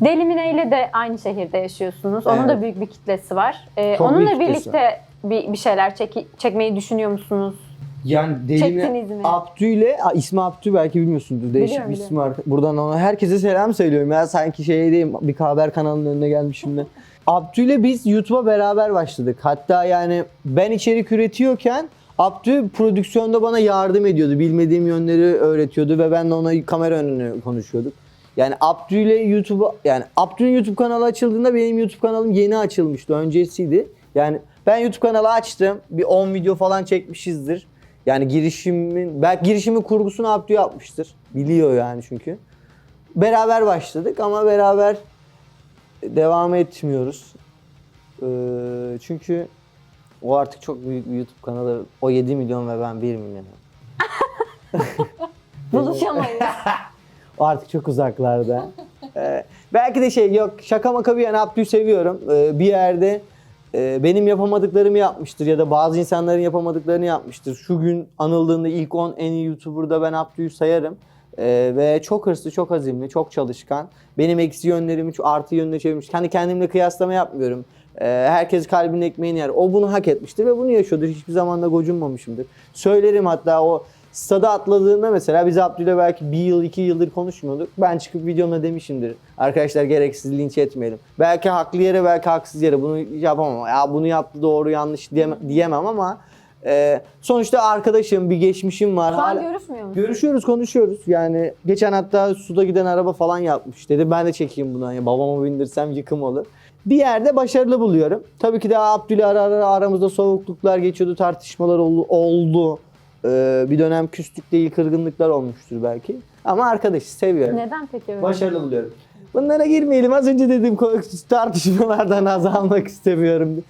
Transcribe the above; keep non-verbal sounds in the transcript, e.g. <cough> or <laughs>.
Delimine ile de aynı şehirde yaşıyorsunuz. Onun Evet. da büyük bir kitlesi var. Ee, Çok onunla büyük kitlesi birlikte bir, bir şeyler çeki- çekmeyi düşünüyor musunuz? Yani Deline Çektiniz mi? Abdü ile Aa, ismi Abdü belki bilmiyorsundur. Değişik Biliyorum, bir isim var. Buradan ona herkese selam söylüyorum ya. Sanki şey değil bir haber kanalının önüne gelmişim de. <laughs> Abdü ile biz YouTube'a beraber başladık. Hatta yani ben içerik üretiyorken Abdü prodüksiyonda bana yardım ediyordu. Bilmediğim yönleri öğretiyordu ve ben de ona kamera önüne konuşuyorduk. Yani Abdü ile YouTube'a yani Abdü'nün YouTube kanalı açıldığında benim YouTube kanalım yeni açılmıştı. Öncesiydi. Yani ben YouTube kanalı açtım. Bir 10 video falan çekmişizdir. Yani girişimin, belki girişimin kurgusunu Abdü yapmıştır. Biliyor yani çünkü. Beraber başladık ama beraber devam etmiyoruz. Ee, çünkü o artık çok büyük bir YouTube kanalı. O 7 milyon ve ben 1 milyon. <laughs> Buluşamayız. <laughs> O artık çok uzaklarda. Ee, belki de şey yok şaka maka bir yana Abdü'yü seviyorum. Ee, bir yerde e, benim yapamadıklarımı yapmıştır ya da bazı insanların yapamadıklarını yapmıştır. Şu gün anıldığında ilk 10 en iyi YouTuber'da ben Abdü'yü sayarım. Ee, ve çok hırslı, çok azimli, çok çalışkan. Benim eksi yönlerimi artı yönüne çevirmiş. Kendi kendimle kıyaslama yapmıyorum. Ee, herkes kalbinin ekmeğini yer. O bunu hak etmiştir ve bunu yaşıyordur. Hiçbir zaman da gocunmamışımdır. Söylerim hatta o stada atladığında mesela biz Abdü'yle belki bir yıl, iki yıldır konuşmuyorduk. Ben çıkıp videomda demişimdir. Arkadaşlar gereksiz linç etmeyelim. Belki haklı yere, belki haksız yere bunu yapamam. Ya bunu yaptı doğru yanlış diyemem, diyemem ama e, sonuçta arkadaşım, bir geçmişim var. Şu an görüşmüyor musunuz? Görüşüyoruz, konuşuyoruz. Yani geçen hatta suda giden araba falan yapmış. Dedi ben de çekeyim bunu. Yani babama bindirsem yıkım olur. Bir yerde başarılı buluyorum. Tabii ki de Abdül'ü ara ara aramızda soğukluklar geçiyordu, tartışmalar oldu. oldu. Ee, bir dönem küslük değil, kırgınlıklar olmuştur belki. Ama arkadaşı seviyorum. Neden peki öyle? Başarılı buluyorum. Bunlara girmeyelim. Az önce dedim tartışmalardan <laughs> azalmak istemiyorum.